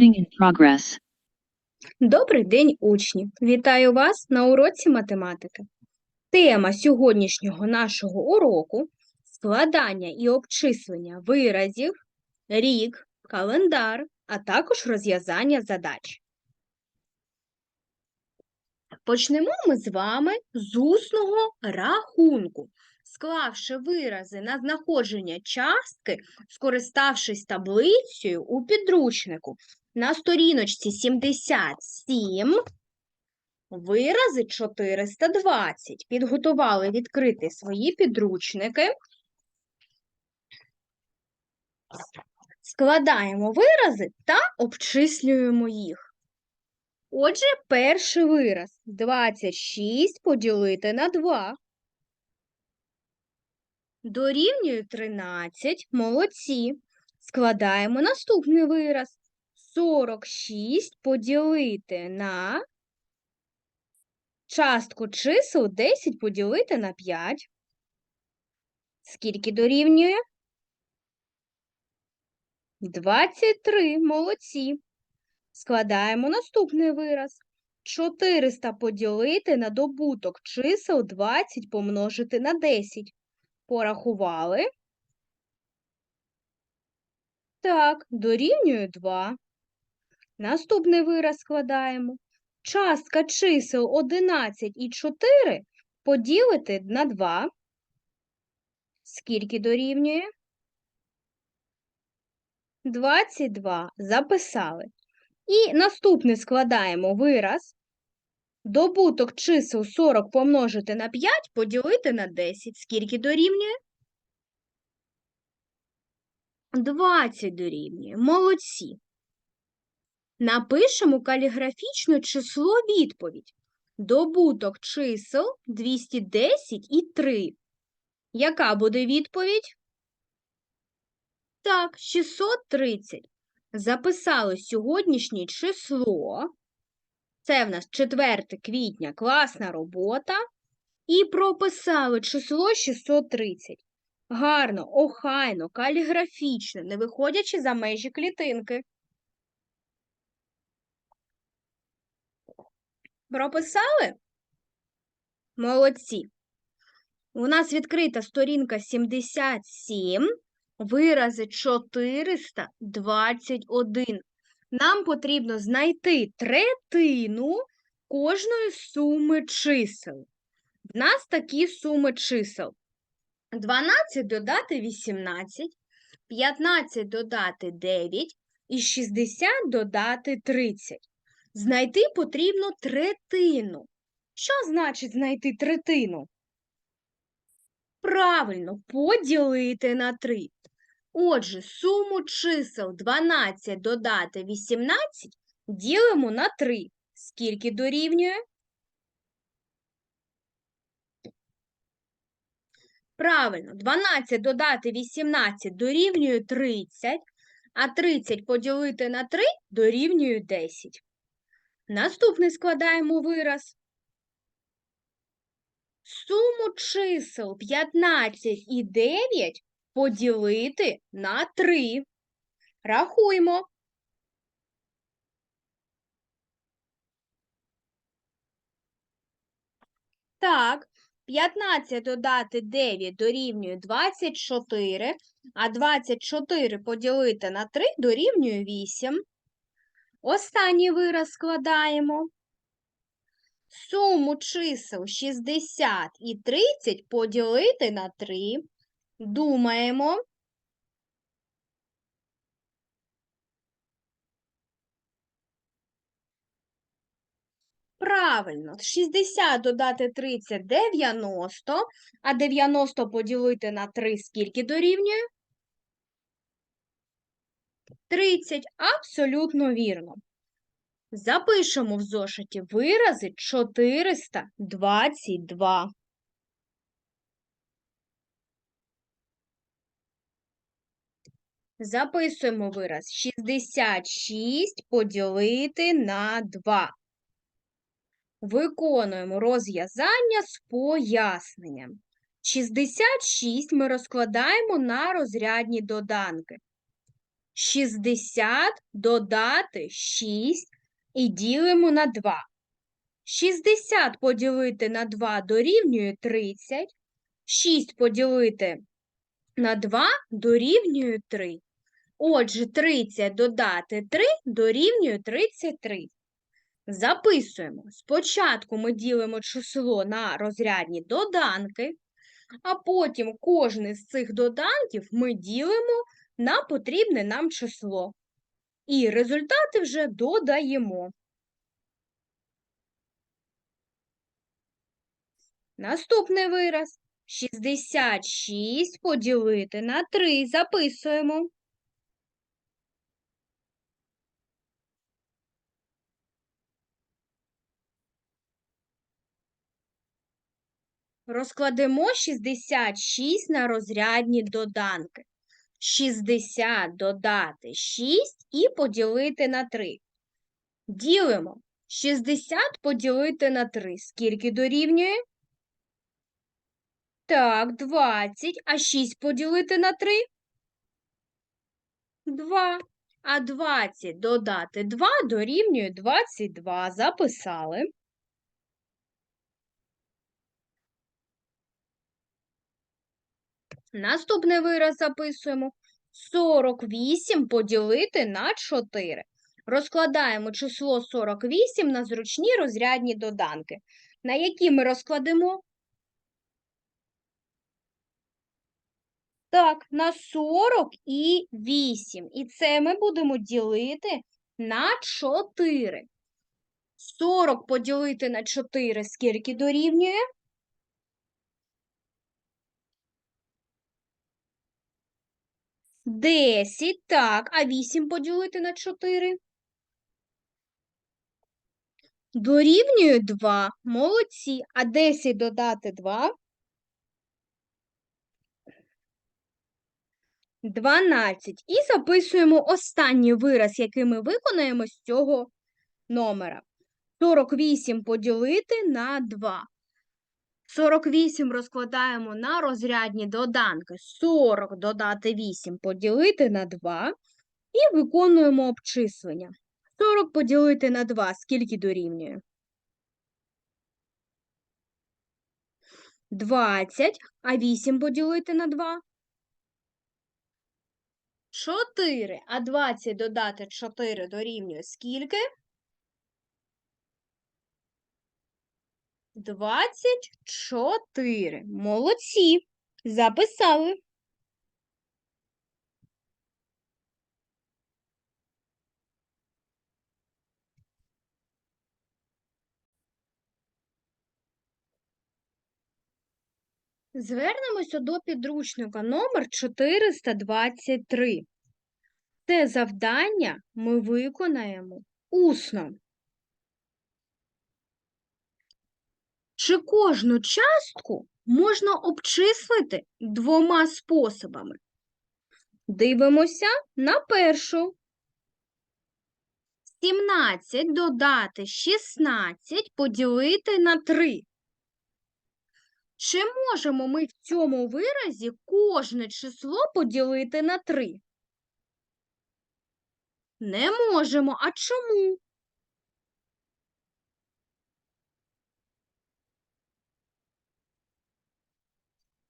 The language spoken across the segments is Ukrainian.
In progress. Добрий день, учні! Вітаю вас на уроці математики. Тема сьогоднішнього нашого уроку складання і обчислення виразів, рік, календар, а також розв'язання задач. Почнемо ми з вами з усного рахунку. Склавши вирази на знаходження частки, скориставшись таблицею у підручнику, на сторіночці 77 вирази 420. Підготували відкрити свої підручники. Складаємо вирази та обчислюємо їх. Отже, перший вираз 26 поділити на 2. Дорівнює 13. Молодці. Складаємо наступний вираз. 46 поділити на частку чисел 10 поділити на 5. Скільки дорівнює? 23. Молодці. Складаємо наступний вираз. 400 поділити на добуток чисел 20 помножити на 10. Порахували. Так, дорівнює 2. Наступний вираз складаємо. Частка чисел 11 і 4 поділити на 2. Скільки дорівнює? 22. Записали. І наступний складаємо вираз. Добуток чисел 40 помножити на 5 поділити на 10. Скільки дорівнює? 20 дорівнює. Молодці. Напишемо каліграфічне число відповідь. Добуток чисел 210 і 3. Яка буде відповідь? Так, 630. Записали сьогоднішнє число. Це в нас 4 квітня, класна робота. І прописали число 630. Гарно, охайно, каліграфічно, не виходячи за межі клітинки. Прописали? Молодці. У нас відкрита сторінка 77, вирази 421. Нам потрібно знайти третину кожної суми чисел. В нас такі суми чисел. 12 додати 18, 15 додати 9 і 60 додати 30. Знайти потрібно третину. Що значить знайти третину? Правильно, поділити на 3. Отже, суму чисел 12 додати 18 ділимо на 3. Скільки дорівнює? Правильно, 12 додати 18 дорівнює 30, а 30 поділити на 3 дорівнює 10. Наступний складаємо вираз. Суму чисел 15 і 9 поділити на 3. Рахуємо. Так, 15 додати 9 дорівнює 24, а 24 поділити на 3 дорівнює 8. Останній вираз складаємо. Суму чисел 60 і 30 поділити на 3. Думаємо. Правильно, 60 додати 30 – 90, а 90 поділити на 3 скільки дорівнює? 30. Абсолютно вірно. Запишемо в зошиті вирази 422. Записуємо вираз 66 поділити на 2. Виконуємо розв'язання з поясненням. 66 ми розкладаємо на розрядні доданки. 60 додати 6 і ділимо на 2. 60 поділити на 2 дорівнює 30. 6 поділити на 2 дорівнює 3. Отже, 30 додати 3 дорівнює 33. Записуємо. Спочатку ми ділимо число на розрядні доданки, а потім кожне з цих доданків ми ділимо на потрібне нам число. І результати вже додаємо. Наступний вираз. 66 поділити на 3. Записуємо. Розкладемо 66 на розрядні доданки. 60 додати 6 і поділити на 3. Ділимо. 60 поділити на 3. Скільки дорівнює? Так, 20. А 6 поділити на 3? 2. А 20 додати 2 дорівнює 22. Записали. Наступний вираз записуємо. 48 поділити на 4. Розкладаємо число 48 на зручні розрядні доданки. На які ми розкладемо? Так, на 40 і 8. І це ми будемо ділити на 4. 40 поділити на 4 скільки дорівнює? 10, так, а 8 поділити на 4? Дорівнює 2. Молодці. А 10 додати 2? 12. І записуємо останній вираз, який ми виконаємо з цього номера. 48 поділити на 2. 48 розкладаємо на розрядні доданки. 40 додати 8 поділити на 2 і виконуємо обчислення. 40 поділити на 2 скільки дорівнює? 20, а 8 поділити на 2? 4, а 20 додати 4 дорівнює скільки? 24. Молодці. Записали. Звернемося до підручника номер 423. Це завдання ми виконаємо усно. Чи кожну частку можна обчислити двома способами? Дивимося на першу. 17 додати 16 поділити на 3. Чи можемо ми в цьому виразі кожне число поділити на 3? Не можемо. А чому?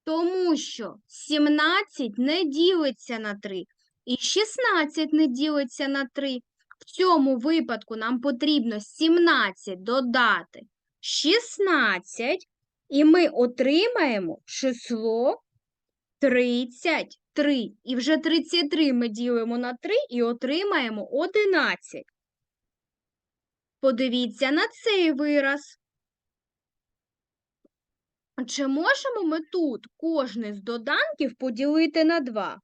Тому що 17 не ділиться на 3 і 16 не ділиться на 3. В цьому випадку нам потрібно 17 додати 16, і ми отримаємо число 33. І вже 33 ми ділимо на 3 і отримаємо 11. Подивіться на цей вираз. Чи можемо ми тут кожний з доданків поділити на 2?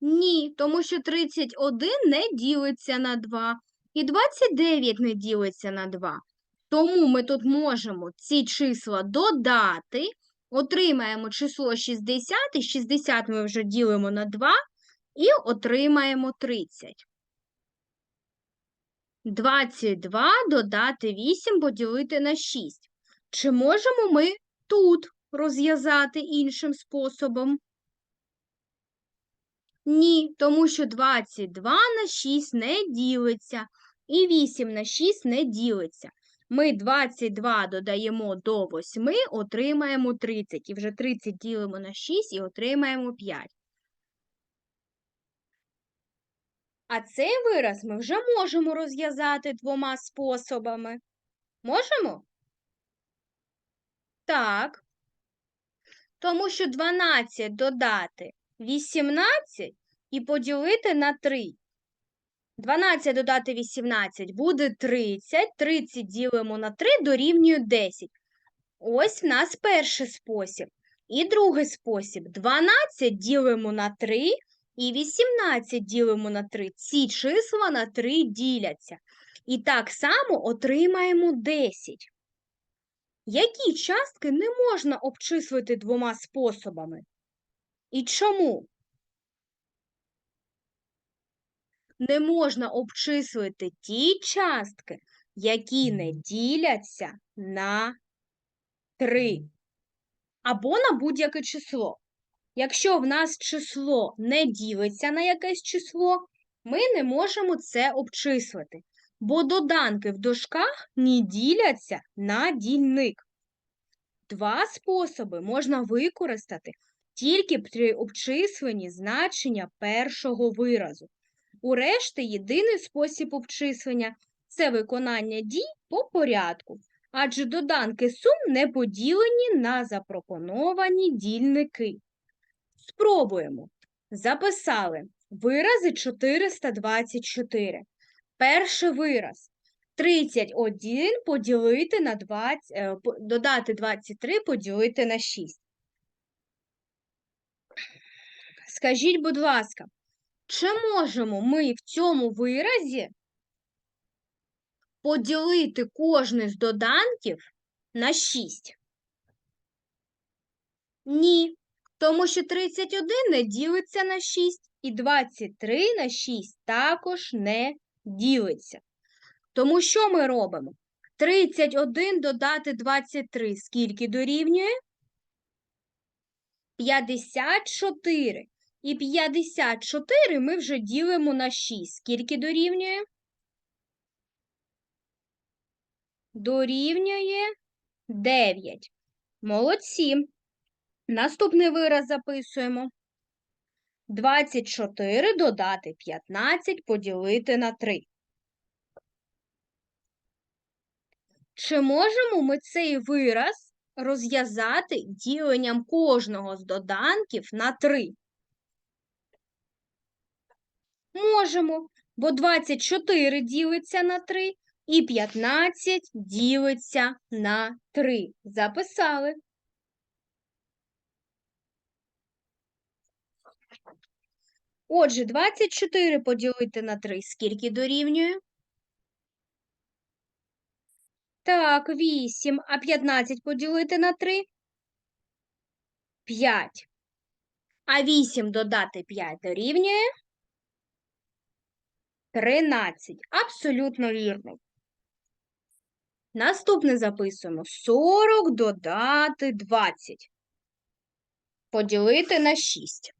Ні, тому що 31 не ділиться на 2 і 29 не ділиться на 2. Тому ми тут можемо ці числа додати, отримаємо число 60, і 60 ми вже ділимо на 2 і отримаємо 30. 22 додати 8 поділити на 6. Чи можемо ми тут розв'язати іншим способом? Ні, тому що 22 на 6 не ділиться і 8 на 6 не ділиться. Ми 22 додаємо до 8, отримаємо 30. І вже 30 ділимо на 6 і отримаємо 5. А цей вираз ми вже можемо розв'язати двома способами. Можемо? Так. Тому що 12 додати 18 і поділити на 3. 12 додати 18 буде 30. 30 ділимо на 3 дорівнює 10. Ось в нас перший спосіб. І другий спосіб. 12 ділимо на 3 і 18 ділимо на 3. Ці числа на 3 діляться. І так само отримаємо 10. Які частки не можна обчислити двома способами? І чому? Не можна обчислити ті частки, які не діляться на 3 або на будь-яке число. Якщо в нас число не ділиться на якесь число, ми не можемо це обчислити, бо доданки в дужках не діляться на дільник. Два способи можна використати тільки при обчисленні значення першого виразу. Урешті єдиний спосіб обчислення це виконання дій по порядку, адже доданки сум не поділені на запропоновані дільники. Спробуємо. Записали вирази 424. Перший вираз. 31 поділити на 20, е, додати 23 поділити на 6. Скажіть, будь ласка, чи можемо ми в цьому виразі поділити кожний з доданків на 6? Ні, тому що 31 не ділиться на 6 і 23 на 6 також не ділиться. Тому що ми робимо? 31 додати 23 скільки дорівнює? 54. І 54 ми вже ділимо на 6. Скільки дорівнює? Дорівнює 9. Молодці. Наступний вираз записуємо. 24 додати 15 поділити на 3. Чи можемо ми цей вираз розв'язати діленням кожного з доданків на 3? Можемо, бо 24 ділиться на 3 і 15 ділиться на 3. Записали. Отже, 24 поділити на 3 скільки дорівнює? Так, 8. А 15 поділити на 3? 5. А 8 додати 5 дорівнює? 13. Абсолютно вірно. Наступне записуємо. 40 додати 20. Поділити на 6.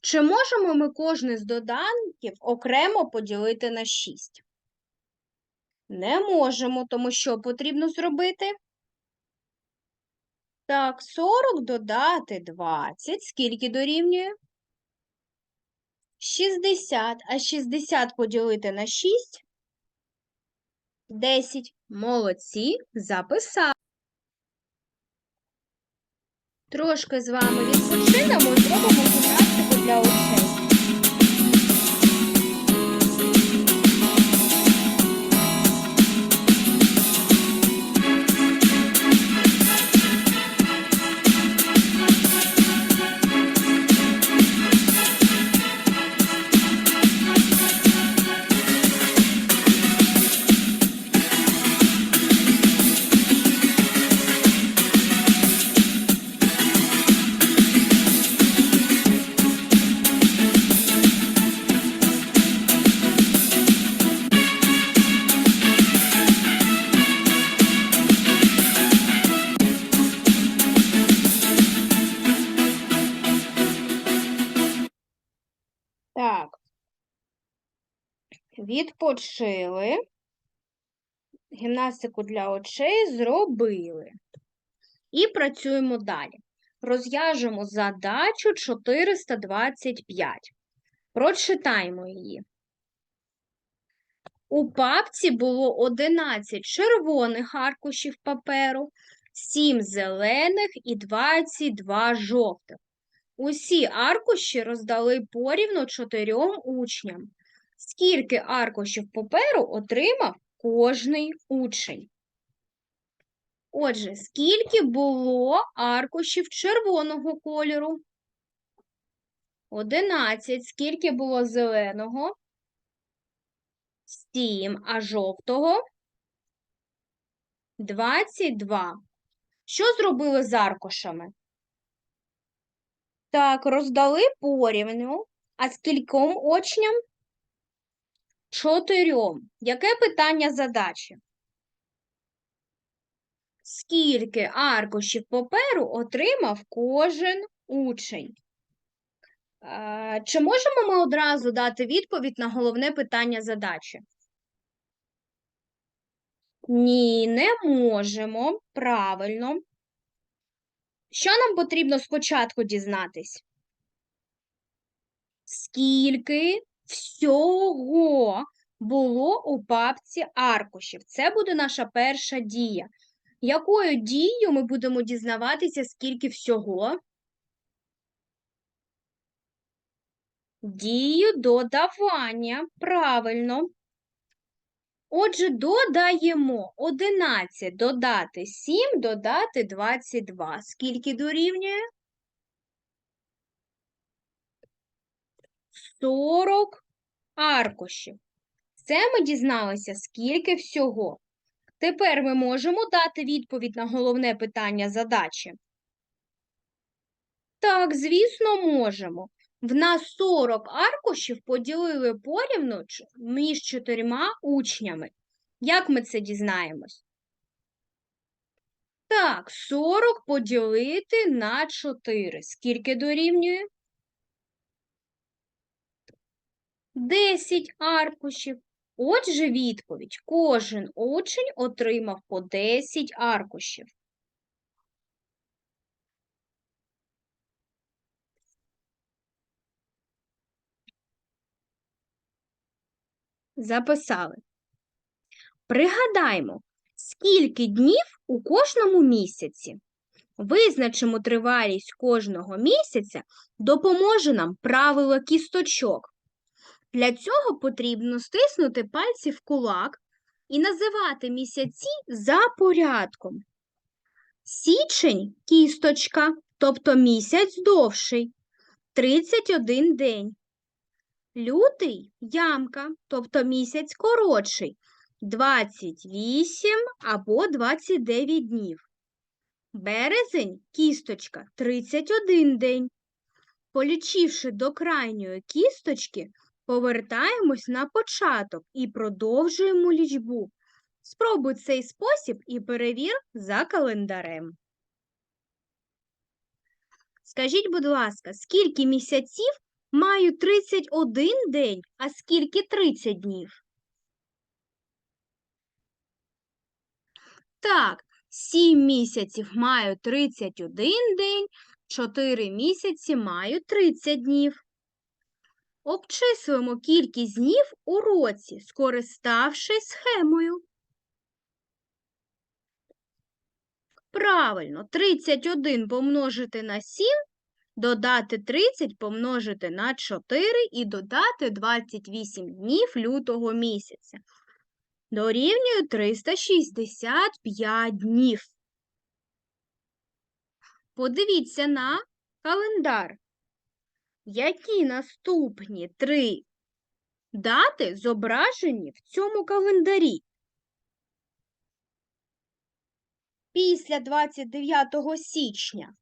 Чи можемо ми кожний з доданків окремо поділити на 6? Не можемо, тому що потрібно зробити? Так, 40 додати 20. Скільки дорівнює? 60. А 60 поділити на 6? 10. Молодці, записали. Трошки з вами відпочинемо і зробимо гімнастику для Відпочили. Гімнастику для очей зробили. І працюємо далі. Розв'яжемо задачу 425. Прочитаємо її. У папці було 11 червоних аркушів паперу, 7 зелених і 22 жовтих. Усі аркуші роздали порівну чотирьом учням. Скільки аркушів паперу отримав кожний учень? Отже, скільки було аркушів червоного кольору? 11. Скільки було зеленого? 7. А жовтого? 22. Що зробили з аркушами? Так, роздали порівню. А скільком учням? Чотирьом. Яке питання задачі? Скільки аркушів паперу отримав кожен учень? Чи можемо ми одразу дати відповідь на головне питання задачі? Ні, не можемо. Правильно. Що нам потрібно спочатку дізнатись? Скільки всього було у папці аркушів? Це буде наша перша дія. Якою дією ми будемо дізнаватися, скільки всього? Дію додавання. Правильно. Отже, додаємо 11 додати 7, додати 22. Скільки дорівнює? 40 аркушів. Це ми дізналися, скільки всього. Тепер ми можемо дати відповідь на головне питання задачі. Так, звісно, можемо. В нас 40 аркушів поділили порівну між чотирма учнями. Як ми це дізнаємось? Так, 40 поділити на 4. Скільки дорівнює? 10 аркушів. Отже, відповідь. Кожен учень отримав по 10 аркушів. Записали. Пригадаймо, скільки днів у кожному місяці. Визначимо тривалість кожного місяця допоможе нам правило кісточок. Для цього потрібно стиснути пальці в кулак і називати місяці за порядком. Січень кісточка, тобто місяць довший 31 день. Лютий ямка, тобто місяць коротший 28 або 29 днів. Березень кісточка 31 день. Полічивши до крайньої кісточки, повертаємось на початок і продовжуємо лічбу. Спробуй цей спосіб і перевір за календарем. Скажіть, будь ласка, скільки місяців мають 31 день, а скільки 30 днів? Так, 7 місяців мають 31 день, 4 місяці мають 30 днів. Обчислимо кількість днів у році, скориставшись схемою. Правильно, 31 помножити на 7, додати 30 помножити на 4 і додати 28 днів лютого місяця. Дорівнює 365 днів. Подивіться на календар. Які наступні три дати зображені в цьому календарі? Після 29 січня.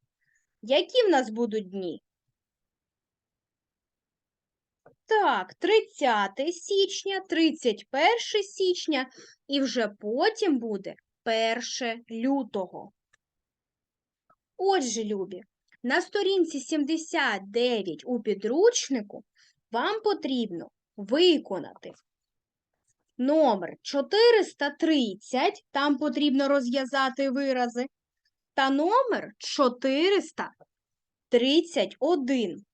Які в нас будуть дні? Так, 30 січня, 31 січня і вже потім буде 1 лютого. Отже, любі, на сторінці 79 у підручнику вам потрібно виконати номер 430, там потрібно розв'язати вирази, та номер 431.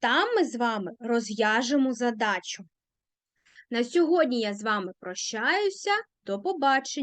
Там ми з вами розв'яжемо задачу. На сьогодні я з вами прощаюся. До побачення.